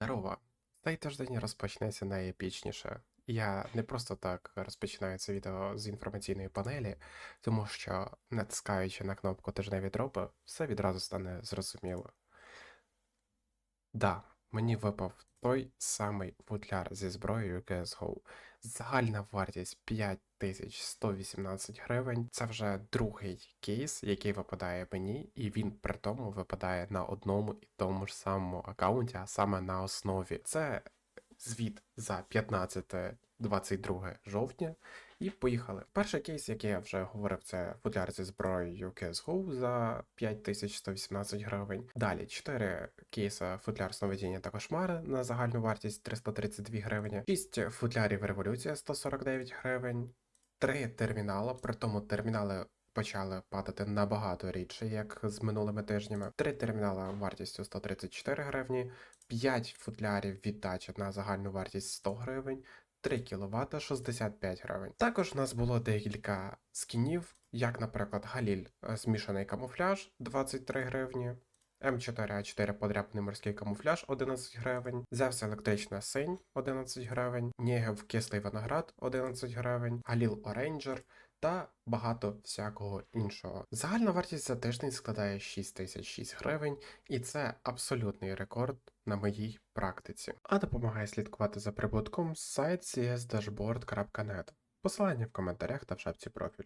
Здорово. Цей тиждень розпочнеться найепічніше. Я не просто так розпочинаю це відео з інформаційної панелі, тому що, натискаючи на кнопку тижневі дроби, все відразу стане зрозуміло. Да, мені випав той самий футляр зі зброєю CSGO. Загальна вартість 5118 гривень. Це вже другий кейс, який випадає мені, і він при тому випадає на одному і тому ж самому аккаунті, а саме на основі. Це звіт за 15-22 жовтня. І поїхали. Перший кейс, який я вже говорив, це футляр зі зброєю CSGO за 5118 гривень. Далі 4 кейса футляр сновидіння та кошмари на загальну вартість 332 гривні, 6 футлярів революція 149 гривень, 3 термінала, при тому термінали. Почали падати набагато рідше, як з минулими тижнями. Три термінала вартістю 134 гривні, 5 футлярів віддачі на загальну вартість 100 гривень, 3 кВт 65 гривень. Також у нас було декілька скінів, як, наприклад, Галіль е, змішаний камуфляж 23 гривні. М4А4 подряпаний морський камуфляж 11 гривень, Зевс електрична синь 11 гривень, Нігев кислий виноград 11 гривень, Галіл Орейнджер та багато всякого іншого. Загальна вартість за тиждень складає 6006 гривень, і це абсолютний рекорд на моїй практиці. А допомагає слідкувати за прибутком сайт csdashboard.net. Посилання в коментарях та в шапці профілю.